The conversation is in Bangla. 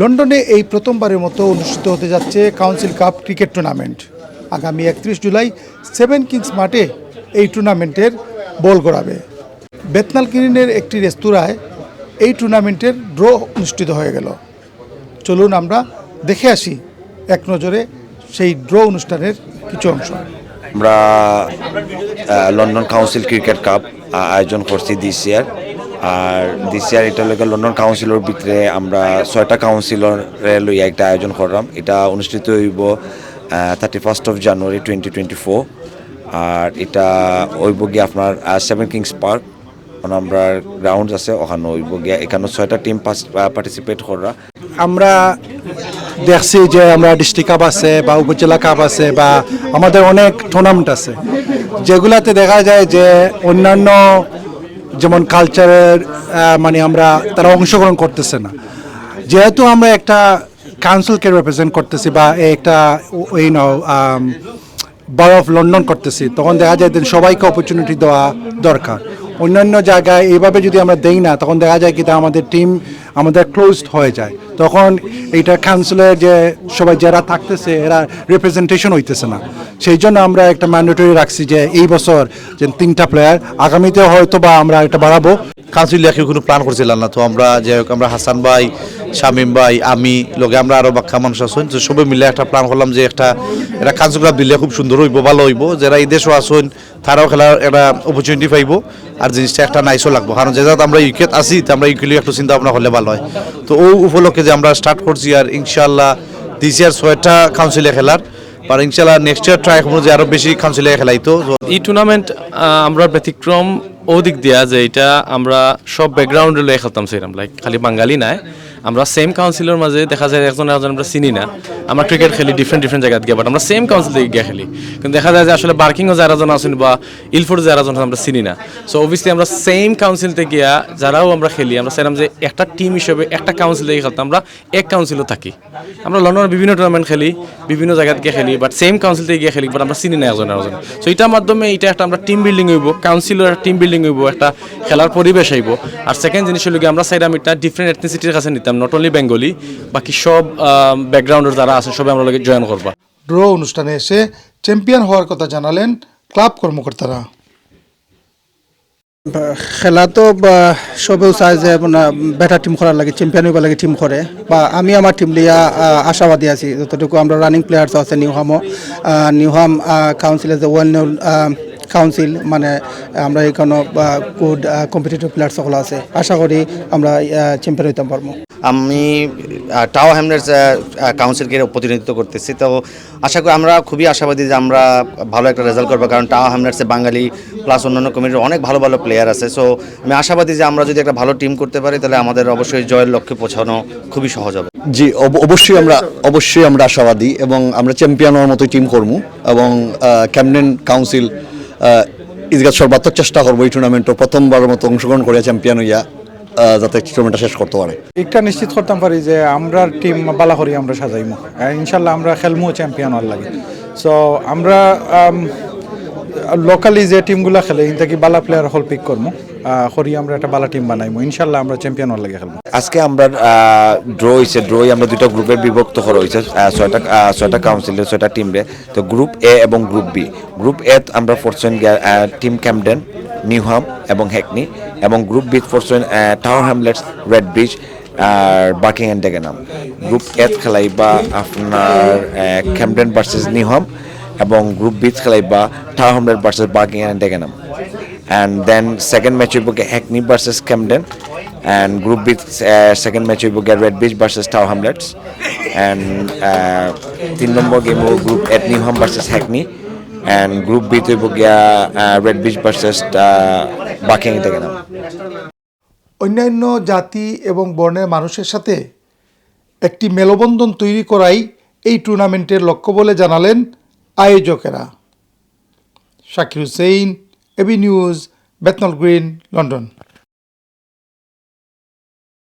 লন্ডনে এই প্রথমবারের মতো অনুষ্ঠিত হতে যাচ্ছে কাউন্সিল কাপ ক্রিকেট টুর্নামেন্ট। আগামী একত্রিশ জুলাই সেভেন কিংস মাঠে এই টুর্নামেন্টের বল গড়াবে। বেতনাল গ্রিনের একটি রেস্তোরাঁয় এই টুর্নামেন্টের ড্র অনুষ্ঠিত হয়ে গেল। চলুন আমরা দেখে আসি এক নজরে সেই ড্র অনুষ্ঠানের কিছু অংশ। আমরা লন্ডন কাউন্সিল ক্রিকেট কাপ আয়োজন করছি দিস ইয়ার আর দিস ইয়ার এটা লোক লন্ডন কাউন্সিলর ভিতরে আমরা ছয়টা কাউন্সিলরে লইয়া একটা আয়োজন করলাম। এটা অনুষ্ঠিত হইব thirty first of January twenty twenty four আর এটা হইব গিয়ে আপনার সেভেন কিংস পার্ক আমরা গ্রাউন্ড আছে, ওখানে হইব গিয়া এখানে ছয়টা টিম পার্টিসিপেট করা আমরা দেখছি যে আমরা ডিস্ট্রিক্ট কাপ আছে বা উপজেলা কাপ আছে বা আমাদের অনেক টুর্নামেন্ট আছে। যেগুলাতে দেখা যায় যে অন্যান্য যেমন কালচারের মানে আমরা তারা অংশগ্রহণ করতেছে না। যেহেতু আমরা একটা কাউন্সিলকে রিপ্রেজেন্ট করতেছি বা একটা ওই নাও বার অফ লন্ডন করতেছি, তখন দেখা যায় সবাইকে অপরচুনিটি দেওয়া দরকার। অন্যান্য জায়গায় এভাবে যদি আমরা দেই না, তখন দেখা যায় কি তা আমাদের টিম আমাদের ক্লোজড হয়ে যায়। তখন এইটা কাউন্সিলের যে সবাই যারা থাকতেছে, এরা রিপ্রেজেন্টেশন হইতেছে না। সেই জন্য আমরা একটা ম্যান্ডেটরি রাখছি যে এই বছর যে তিনটা প্লেয়ার আগামীতে হয়তো বা আমরা এটা বাড়াবো। কাউন্সিল কোনো প্ল্যান করছিলাম না, তো আমরা যে আমরা হাসান ভাই শামিম ভাই, আমি, লগে আমরা আরও বাক্কা মানুষ আছেন তো সবাই মিলে একটা প্ল্যান করলাম যে একটা এটা ক্লাব দিলে খুব সুন্দর হইব, ভালো হইব। যারা এই দেশও আসুন তারাও খেলার একটা অপরচুনিটি পাইব, আর জিনিসটা একটা নাইসও লাগবো। কারণ যে যাতে আমরা ইউকেট আসি তো আমরা ইউকেলি একটু চিন্তা ভাবনা হলে ভালো হয়। তো ও উপলক্ষে যে আমরা স্টার্ট করছি, আর ইনশাল্লাহ দিস ইয়ার ছয়টা কাউন্সিলে খেলার, আর ইনশাল্লাহ নেক্সট ইয়ার ট্রাই করব যে আরও বেশি কাউন্সিলে খেলাইতো এই টুর্নামেন্ট আমরা ব্যতিক্রম ও দিক দিয়া যে এটা আমরা সব ব্যাকগ্রাউন্ডে লয়ে খেলতাম, সেরকম লাইক খালি বাঙালি নাই। আমরা সেম কাউন্সিলের মাঝে দেখা যায় একজন একজন আমরা চিনি না। আমরা ক্রিকেট খেলি ডিফারেন্ট ডিফারেন্ট জায়গায় গিয়ে বাট আমরা সেম কাউন্সিল থেকে গিয়ে খেলি। কিন্তু দেখা যায় যে আসলে বার্কিংও যারা জন আছেন বা ইলফোর্ড যারা জন আমরা চিনি না। সো অবভিয়াসলি আমরা সেম কাউন্সিল থেকে গিয়া যারাও আমরা খেলি, আমরা সেরকম যে একটা টিম হিসেবে একটা কাউন্সিল থেকে খেলতাম, আমরা এক কাউন্সিলও থাকি। আমরা লন্ডনের বিভিন্ন টুর্নামেন্ট খেলি, বিভিন্ন জায়গায় গিয়ে খেলি বাট সেম কাউন্সিল থেকে গিয়ে খেলি বাট আমরা চিনি না একজন একজন সো এটার মাধ্যমে এটা একটা আমরা টিম বিল্ডিং হইব কাউন্সিলর টিম বিল্ডিং হইব, একটা খেলার পরিবেশ আইব আর সেকেন্ড জিনিস হলো আমরা সাইডাম এটা ডিফারেন্ট এথনিসিটির কাছে নিতাম নট অনলি বেঙ্গলি বাকি সব ব্যাকগ্রাউন্ডের যারা আছে সবাই আমরা লগে জয়েন করবা। ড্র অনুষ্ঠানে এসে চ্যাম্পিয়ন হওয়ার কথা জানালেন ক্লাব কর্মকর্তারা। খেলা তো সবেও চায় যে বেটার টিম করার লাগে চ্যাম্পিয়ন হইব লাগে টিম করে বা আমি আমার টিম লিয়া আহ, আশাবাদী আছি। যতটুকু আমরা রানিং প্লেয়ার্স আছে নিউহামও নিউহাম কাউন্সিল যে ওয়েল নোন কাউন্সিল মানে আমরা এখানে গুড কম্পিটিটিভ প্লেয়ার সকল আছে। আশা করি আমরা চ্যাম্পিয়ন হইতে পারব। আমি টাও হ্যামলেটস কাউন্সিলকে প্রতিনিধিত্ব করতেছি। তো আশা করি আমরা খুবই আশাবাদী যে আমরা ভালো একটা রেজাল্ট করব কারণ টাও হ্যামলেটসে বাঙালি প্লাস অন্যান্য কমিটির অনেক ভালো ভালো প্লেয়ার আছে। সো আমি আশাবাদী যে আমরা যদি একটা ভালো টিম করতে পারি তাহলে আমাদের অবশ্যই জয়ের লক্ষ্যে পৌঁছানো খুবই সহজ হবে। জি অব- অবশ্যই আমরা অবশ্যই আমরা আশাবাদী এবং আমরা চ্যাম্পিয়ন হওয়ার মতো টিম করব এবং ক্যামডেন কাউন্সিল ইজগাত সর্বাত্মক চেষ্টা করব এই টুর্নামেন্টও প্রথমবার মতো অংশগ্রহণ করে চ্যাম্পিয়ন হইয়া যাতে টুর্নামেন্টটা শেষ করতে পারে। একটা নিশ্চিত করতাম পারি যে আমরা টিম বালা করি আমরা সাজাইমু। ইনশাল্লাহ আমরা খেলমু চ্যাম্পিয়ন হওয়ার লাগে। সো আমরা লোকালি যে টিমগুলা খেলে ইন থেকে বালা প্লেয়ার হল পিক করব করি আমরা একটা বালা টিম বানাইমু। ইনশাল্লাহ আমরা চ্যাম্পিয়ন হওয়ার লাগে খেলব। আজকে আমরা ড্র হয়েছে ড্র আমরা দুটো গ্রুপের বিভক্ত করা হয়েছে ছয়টা ছয়টা কাউন্সিলের ছয়টা টিমরে তো গ্রুপ এ এবং গ্রুপ বি গ্রুপ এ আমরা ফরছেন টিম ক্যামডেন নিউহাম এবং হ্যাকনি এবং গ্রুপ বি ফরছেন Tower Hamlets Redbridge R Barking and Dagenham group A খেলাইবা আপনার ক্যামডেন ভার্সেস নিউহাম এবং group B খেলাইবা Tower Hamlet versus Barking and Dagenham and then second match we get Hackney versus Camden and group B uh, second match we get Red Beach versus Tower Hamlets and uh, তিন নম্বর group at Newham versus Hackney and group B we will get uh, Red Beach versus uh, Bucking Dagenham অন্যান্য জাতি এবং বর্ণের মানুষের সাথে একটি মেলবন্ধন তৈরি করাই এই টুর্নামেন্টের লক্ষ্য বলে জানালেন আয়োজকেরা Shakir Hussain AB News Bethnal Green London